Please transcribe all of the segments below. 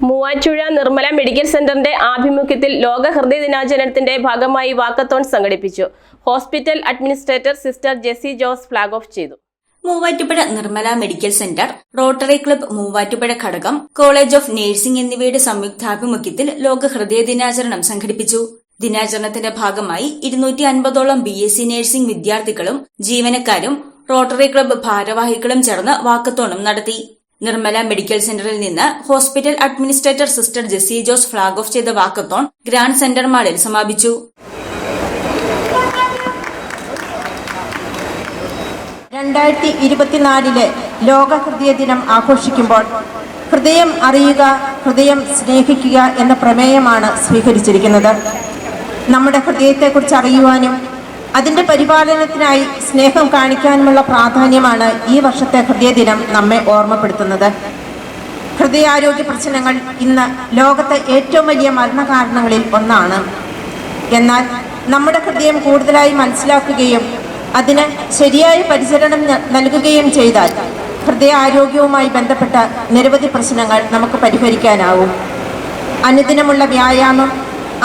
Muvattupuzha Nirmala medical സെന്ററിന്റെ ആഭിമുഖ്യത്തിൽ ലോക ഹൃദയ ദിനാചരണത്തിന്റെ ഭാഗമായി വാക്കത്തോൺ സംഘടിപ്പിച്ചു. Hospital administrator sister Jessy Jose flag off ചെയ്തു. Muvattupuzha Nirmala medical centre Rotary club Muvattupuzha ഘടകം കോളേജ് ഓഫ് നഴ്സിംഗ് എന്നിവയുടെ സംയുക്താഭിമുഖ്യത്തിൽ ലോക ഹൃദയ ദിനാചരണം സംഘടിപ്പിച്ചു. ദിനാചരണത്തിന്റെ ഭാഗമായി ഇരുന്നൂറ്റി അൻപതോളം ബി എസ് സി നഴ്സിംഗ് വിദ്യാർത്ഥികളും ജീവനക്കാരും റോട്ടറി ക്ലബ്ബ് ഭാരവാഹികളും ചേർന്ന് വാക്കത്തോണം നടത്തി. നിർമ്മല മെഡിക്കൽ സെന്ററിൽ നിന്ന് hospital administrator sister Jessy Jose flag off ചെയ്ത വാക്കത്തോൺ ഗ്രാൻഡ് സെന്റർ മാളിൽ സമാപിച്ചു. രണ്ടായിരത്തി ഇരുപത്തിനാലിലെ ലോക ഹൃദയ ദിനം ആഘോഷിക്കുമ്പോൾ ഹൃദയം അറിയുക ഹൃദയം സ്നേഹിക്കുക എന്ന പ്രമേയമാണ് സ്വീകരിച്ചിരിക്കുന്നത്. നമ്മുടെ ഹൃദയത്തെക്കുറിച്ച് അറിയുവാനും അതിന്റെ പരിപാലനത്തിനായി സ്നേഹം കാണിക്കാനുമുള്ള പ്രാധാന്യമാണ് ഈ വർഷത്തെ ഹൃദയ ദിനം നമ്മെ ഓർമ്മപ്പെടുത്തുന്നത്. ഹൃദയാരോഗ്യ പ്രശ്നങ്ങൾ ഇന്ന് ലോകത്തെ ഏറ്റവും വലിയ മരണകാരണങ്ങളിൽ ഒന്നാണ്. എന്നാൽ നമ്മുടെ ഹൃദയം കൂടുതലായി മനസ്സിലാക്കുകയും അതിന് ശരിയായ പരിചരണം നൽകുകയും ചെയ്താൽ ഹൃദയാരോഗ്യവുമായി ബന്ധപ്പെട്ട നിരവധി പ്രശ്നങ്ങൾ നമുക്ക് പരിഹരിക്കാനാവും. അനുദിനമുള്ള വ്യായാമം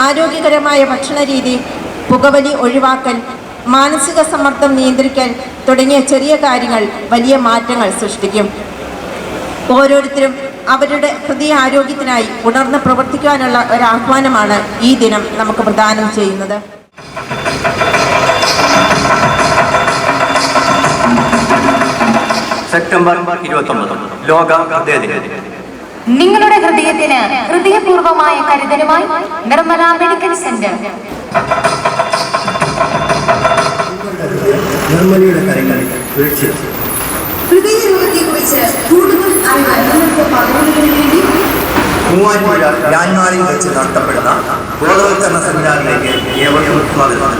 ആരോഗ്യകരമായ ഭക്ഷണരീതി പുകവലി ഒഴിവാക്കൽ മാനസിക സമ്മർദ്ദം നിയന്ത്രിക്കാൻ തുടങ്ങിയ ചെറിയ കാര്യങ്ങൾ വലിയ മാറ്റങ്ങൾ സൃഷ്ടിക്കും. ഓരോരുത്തരും അവരുടെ ഹൃദയ ആരോഗ്യത്തിനായി ഉണർന്ന് പ്രവർത്തിക്കാനുള്ള ഒരു ആഹ്വാനമാണ് ഈ ദിനം നമുക്ക് പ്രദാനം ചെയ്യുന്നത്. സെപ്റ്റംബർ ഇരുപത്തൊമ്പത് ലോക ഹൃദയ ദിനം. നിങ്ങളുടെ ഹൃദയത്തിന് ഹൃദയപൂർവമായ കരുതലുമായി നിർമ്മല മെഡിക്കൽ സെന്റർ. നിർമ്മലയുടെ കരങ്ങളിൽ വീഴ്ച ഹൃദയരോഗത്തെക്കുറിച്ച് കൂടുതൽ മൂവാറ്റുപുഴ യാൻമാളിൽ വെച്ച് നടത്തപ്പെടുന്ന ബോധവൽക്കരണ സെമിനാറിലേക്ക് ഏവർക്കും സ്വാഗതം.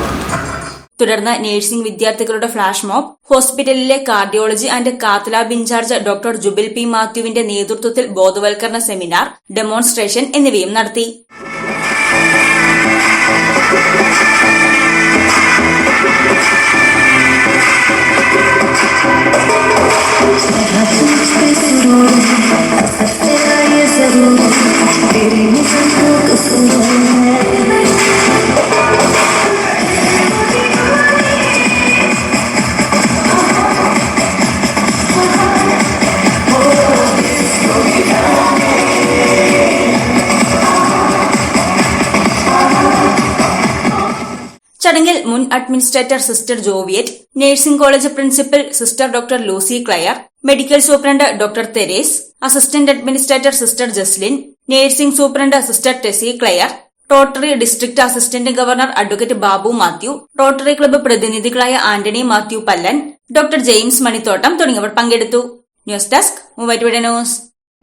തുടർന്ന് നഴ്സിംഗ് വിദ്യാർത്ഥികളുടെ ഫ്ലാഷ് മോബ് ഹോസ്പിറ്റലിലെ cardiology and cath lab incharge doctor Jubil P മാത്യുവിന്റെ നേതൃത്വത്തിൽ ബോധവൽക്കരണ സെമിനാർ ഡെമോൺസ്ട്രേഷൻ എന്നിവയും നടത്തി. ചടങ്ങിൽ മുൻ administrator sister Joviet nursing college principal sister doctor Lucy Claire medical superintendent doctor Theres assistant administrator sister Jesslin nursing superintendent sister Tessy Claire Rotary district assistant governor advocate Babu Mathew Rotary club പ്രതിനിധികളായ Antony Mathew Pallan doctor James Manithottam തുടങ്ങിയവർ പങ്കെടുത്തു. News desk Muvattupuzha news.